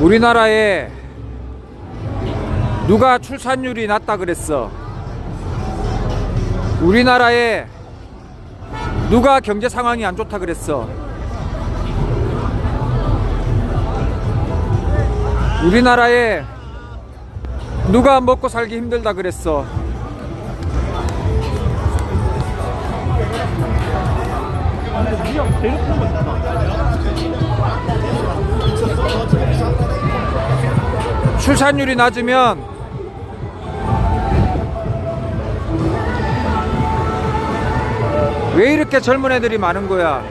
우리나라에 누가 출산율이 낮다 그랬어? 우리나라에 누가 경제 상황이 안 좋다 그랬어? 우리나라에 누가 먹고 살기 힘들다 그랬어? 출산율이 낮으면 왜 이렇게 젊은 애들이 많은 거야?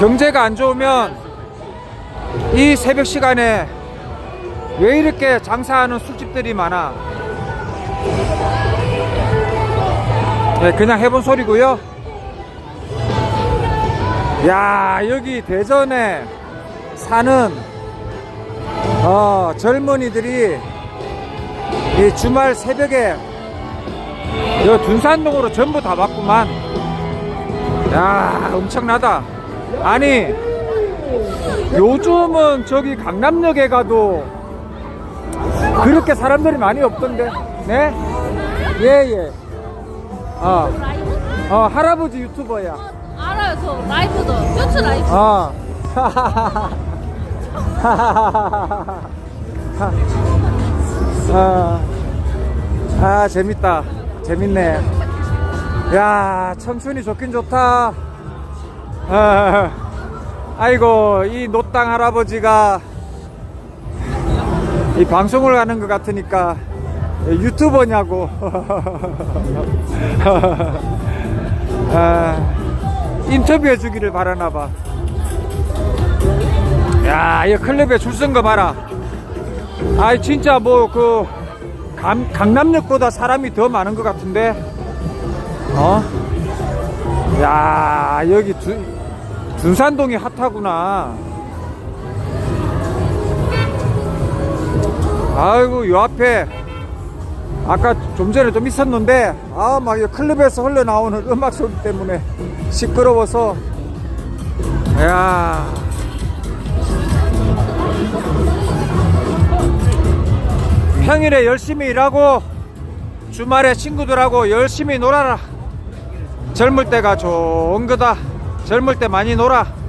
경제가 안 좋으면 이 새벽 시간에 왜 이렇게 장사하는 술집들이 많아? 네, 그냥 해본 소리고요. 야 여기 대전에 사는 어, 젊은이들이 이 주말 새벽에 여 둔산동으로 전부 다 왔구만 야 엄청나다 아니 요즘은 저기 강남역에 가도 그렇게 사람들이 많이 없던데 네? 예예 어, 어 할아버지 유튜버야 알아요, 저 라이브도 쇼츠 라이브. 아. 아, 아, 재밌다. 재밌네. 야, 청춘이 좋긴 좋다. 아, 아이고, 이 노땅 할아버지가 이 방송을 하는 것 같으니까 유튜버냐고. 아, 인터뷰해 주기를 바라나 봐. 야, 이 클럽에 줄 쓴 거 봐라. 아이, 진짜 뭐, 그, 강, 강남역보다 사람이 더 많은 것 같은데? 어? 야, 여기 두, 둔산동이 핫하구나. 아이고, 요 앞에, 아까 좀 전에 좀 있었는데, 아, 막, 이 클럽에서 흘러나오는 음악 소리 때문에 시끄러워서, 야 평일에 열심히 일하고 주말에 친구들하고 열심히 놀아라. 젊을 때가 좋은 거다. 젊을 때 많이 놀아.